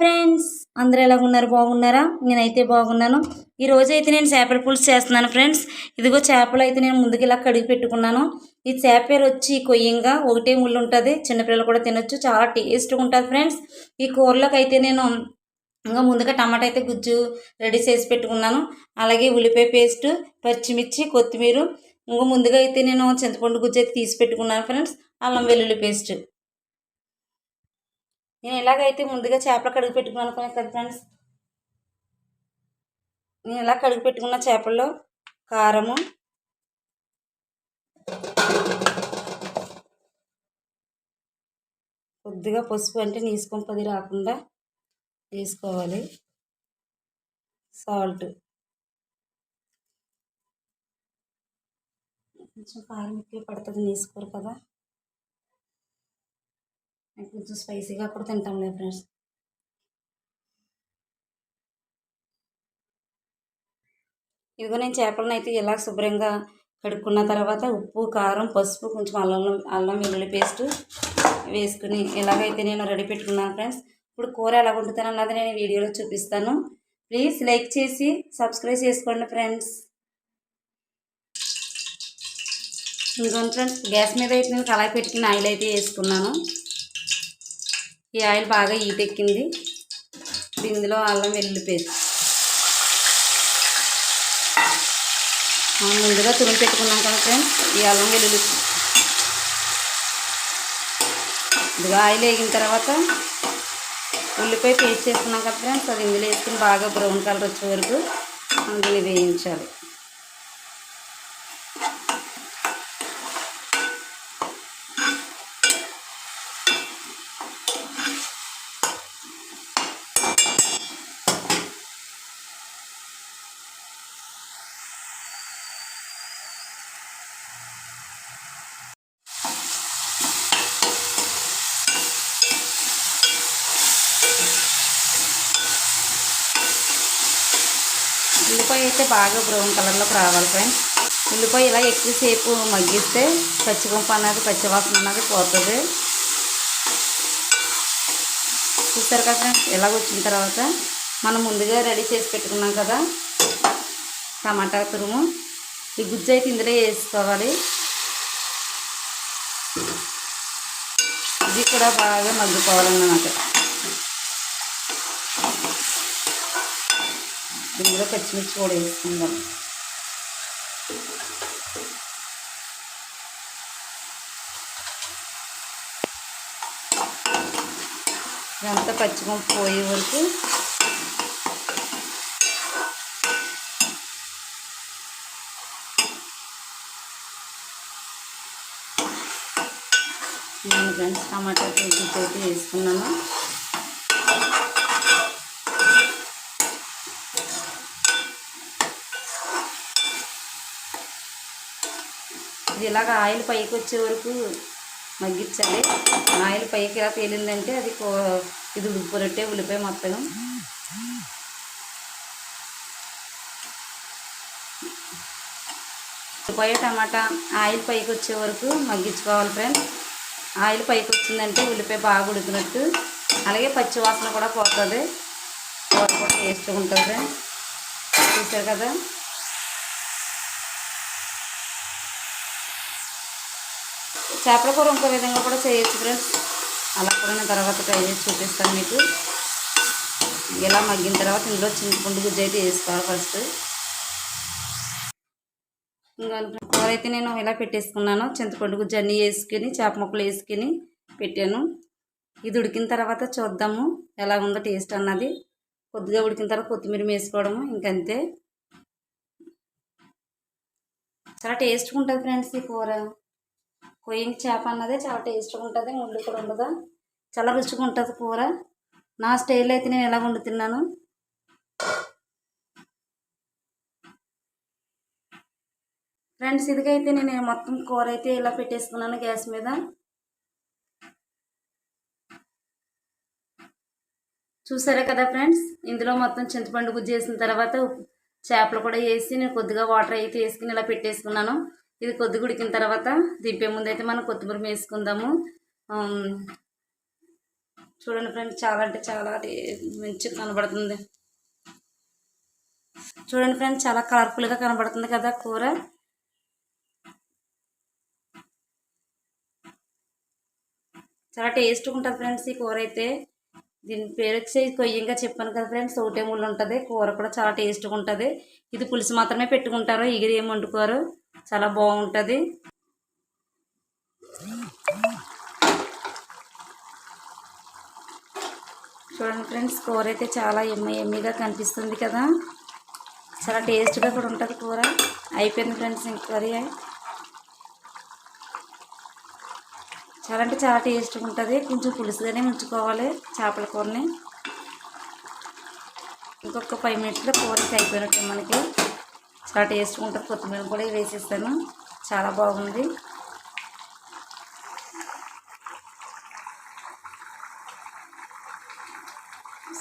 Friends? అందరూ ఎలా ఉన్నారు? బాగున్నారా? నేనైతే బాగున్నాను. ఈ రోజు అయితే నేను చేపల పులుసు చేస్తున్నాను ఫ్రెండ్స్. ఇదిగో చేపలు అయితే నేను ముందుకు ఇలా కడిగి పెట్టుకున్నాను. ఈ చేప పేరు వచ్చి కొయ్యంగా. ఒకటే ముళ్ళు ఉంటుంది. చిన్నపిల్లలు కూడా తినొచ్చు. చాలా టేస్ట్గా ఉంటుంది ఫ్రెండ్స్. ఈ కూరలోకి అయితే నేను ఇంకా ముందుగా టమాటా అయితే గుజ్జు రెడీ చేసి పెట్టుకున్నాను. అలాగే ఉల్లిపాయ పేస్ట్ పచ్చిమిర్చి కొత్తిమీర. ఇంకా ముందుగా అయితే నేను చింతపండు గుజ్జు అయితే తీసి పెట్టుకున్నాను ఫ్రెండ్స్. అల్లం వెల్లుల్లి పేస్ట్. నేను ఎలాగైతే ముందుగా చేపలు కడిగి పెట్టుకున్నాను అనుకునే కదా ఫ్రెండ్స్ నేను ఇలా కడిగి పెట్టుకున్న చేపల్లో? కారము. కొద్దిగా పసుపు అంటే నీసుకొని పది రాకుండా వేసుకోవాలి. సాల్ట్. కొంచెం కారం ఎక్కువ పడుతుంది నీసుకోరు కదా. కొంచెం స్పైసీగా కూడా తింటాంలే ఫ్రెండ్స్. ఇదిగో నేను చేపలను అయితే ఇలా శుభ్రంగా కడుక్కున్న తర్వాత ఉప్పు కారం పసుపు కొంచెం అల్లం అల్లం వెల్లుల్లి పేస్ట్ వేసుకుని ఎలాగైతే నేను రెడీ పెట్టుకున్నాను ఫ్రెండ్స్. ఇప్పుడు కూర ఎలా వండుతాను అన్నది నేను వీడియోలో చూపిస్తాను. ప్లీజ్ లైక్ చేసి సబ్స్క్రైబ్ చేసుకోండి ఫ్రెండ్స్. ఇంకొంచెం ఫ్రెండ్స్ గ్యాస్ మీద అయితే నేను కళాయి పెట్టుకుని ఆయిల్ అయితే వేసుకున్నాను. ఈ ఆయిల్ బాగా ఈటెక్కింది ఇందులో అల్లం వెల్లుల్లి పేస్ట్. మనం ముందుగా తురిమి పెట్టుకున్నాం కదా ఫ్రెండ్స్ ఈ అల్లం వెల్లుల్లి ఇదిగా ఆయిల్ వేగిన తర్వాత ఉల్లిపాయ పేస్ట్ చేసుకున్నాం కదా ఫ్రెండ్స్ అది ఇందులో వేసుకుని బాగా బ్రౌన్ కలర్ వచ్చే వరకు అందులో వేయించాలి. ఉల్లిపాయ అయితే బాగా బ్రౌన్ కలర్లోకి రావాలి ఫ్రెండ్స్. ఉల్లిపాయ ఇలా ఎక్కువసేపు మగ్గిస్తే పచ్చిగుంప అన్నది పచ్చివాసన అన్నది పోతుంది. చూస్తారు కదా ఫ్రెండ్స్ ఇలా వచ్చిన తర్వాత మనం ముందుగా రెడీ చేసి పెట్టుకున్నాం కదా టమాటా తురుము. ఈ గుజ్జు అయితే ఇందులో వేసుకోవాలి. ఇది కూడా బాగా మగ్గిపోవాలన్నమాట. ఇందులో పచ్చిమిర్చి కూడా వేసుకుందాం. ఇదంతా పచ్చికొంపు పోయే వరకు నేను ఫ్రెండ్స్ టమాటా పేస్ట్ అయితే వేసుకున్నాను. ఇలాగ ఆయిల్ పైకి వచ్చే వరకు మగ్గించాలి. ఆయిల్ పైకి ఇలా తేలిందంటే అది కో ఇది ఉడిపోరట్టే ఉల్లిపాయ మొత్తం. ఉల్లిపాయ టమాటా ఆయిల్ పైకి వచ్చే వరకు మగ్గించుకోవాలి ఫ్రెండ్స్. ఆయిల్ పైకి వచ్చిందంటే ఉల్లిపాయ బాగా ఉడికినట్టు. అలాగే పచ్చి వాసన కూడా పోతుంది. కూర కూడా టేస్ట్గా ఉంటుంది. ఫ్రెండ్స్ చూసారు కదా? చేపల కూర ఇంకో విధంగా కూడా చేయొచ్చు ఫ్రెండ్స్ అలా కూడా నేను తర్వాత ట్రై చేసి చూపిస్తాను మీకు. ఇలా మగ్గిన తర్వాత ఇందులో చింతపండు గుజ్జు అయితే వేసుకోవాలి ఫస్ట్ ఇంకా కూర అయితే నేను ఇలా పెట్టేసుకున్నాను. చింతపండు గుజ్జు అన్నీ వేసుకుని చేప ముక్కలు వేసుకుని పెట్టాను. ఇది ఉడికిన తర్వాత చూద్దాము ఎలా ఉందో టేస్ట్ అన్నది. కొద్దిగా ఉడికిన తర్వాత కొత్తిమీర వేసుకోవడము ఇంకంతే. చాలా టేస్ట్గా ఉంటుంది ఫ్రెండ్స్ ఈ కూర. కొయ్యింగ్ చేప అన్నది చాలా టేస్ట్గా ఉంటుంది ముళ్ళు కూడా ఉండదు? చాలా రుచిగా ఉంటుంది కూర. నా స్టైల్ అయితే నేను ఎలా వండుతున్నాను ఫ్రెండ్స్ ఇదిగైతే నేను మొత్తం కూర అయితే ఇలా పెట్టేసుకున్నాను గ్యాస్ మీద. చూసారా కదా ఫ్రెండ్స్? ఇందులో మొత్తం చింతపండు గుజ్జు వేసిన తర్వాత చేపలు కూడా వేసి నేను కొద్దిగా వాటర్ అయితే వేసుకుని ఇలా పెట్టేసుకున్నాను. ఇది కొద్దిగా ఉడికిన తర్వాత దింపే ముందు అయితే మనం కొత్తిమీర వేసుకుందాము. చూడండి ఫ్రెండ్స్ చాలా అంటే చాలా మంచి మంచిగా కనబడుతుంది. చూడండి ఫ్రెండ్స్ చాలా కలర్ఫుల్గా కనబడుతుంది కదా కూర. చాలా టేస్ట్గా ఉంటుంది ఫ్రెండ్స్ ఈ కూర అయితే. దీని పేరు వచ్చి కొయ్యంగా చెప్పాను కదా ఫ్రెండ్స్ ఒకటే ముళ్ళు ఉంటుంది. కూర కూడా చాలా టేస్ట్గా ఉంటుంది. ఇది పులుసు మాత్రమే పెట్టుకుంటారు ఎగిరి ఏం వండుకోరు. చాలా బాగుంటుంది. చూడండి ఫ్రెండ్స్ కూర అయితే చాలా ఎమ్మె ఎమ్మిగా కనిపిస్తుంది కదా. చాలా టేస్ట్గా కూడా ఉంటుంది కూర. అయిపోయింది ఫ్రెండ్స్ ఇంక కర్రీ. చాలా అంటే చాలా టేస్ట్గా ఉంటుంది. కొంచెం పులుసుగానే ఉంచుకోవాలి చేపల కూరని. ఇంకొక ఫైవ్ మినిట్స్లో కూరకి అయిపోయినట్టు మనకి. చాలా టేస్ట్గా ఉంటుంది. కొత్తిమీర కూడా వేసేస్తాను. చాలా బాగుంది.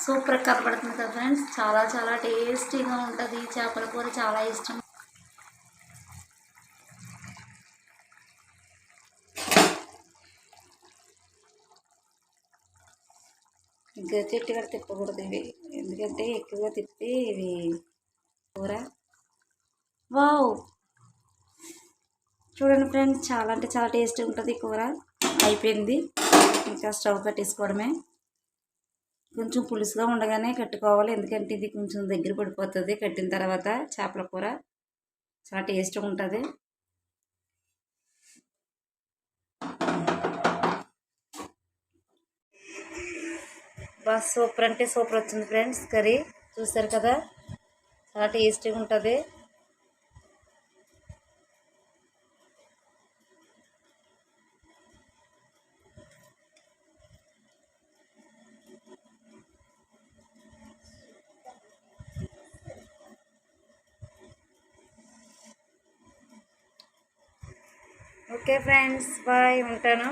సూపర్ కనబడుతుంది కదా ఫ్రెండ్స్. చాలా చాలా టేస్టీగా ఉంటుంది. చేపల కూర చాలా ఇష్టం. గట్టిగా తిప్పకూడదు ఇవి. ఎందుకంటే ఎక్కువగా తిప్పి ఇవి కూర వావ్. చూడండి ఫ్రెండ్స్ చాలా అంటే చాలా టేస్టీ ఉంటుంది ఈ కూర. అయిపోయింది. ఇంకా స్టవ్ కట్టేసుకోవడమే కొంచెం పులుసుగా ఉండగానే కట్టుకోవాలి. ఎందుకంటే ఇది కొంచెం దగ్గర పడిపోతుంది. కట్టిన తర్వాత చేపల కూర చాలా టేస్ట్గా ఉంటుంది. బాగా సూపర్ అంటే సూపర్ వచ్చింది ఫ్రెండ్స్ కర్రీ. చూసారు కదా? చాలా టేస్టీగా ఉంటుంది. ఓకే ఫ్రెండ్స్ బాయ్ ఉంటాను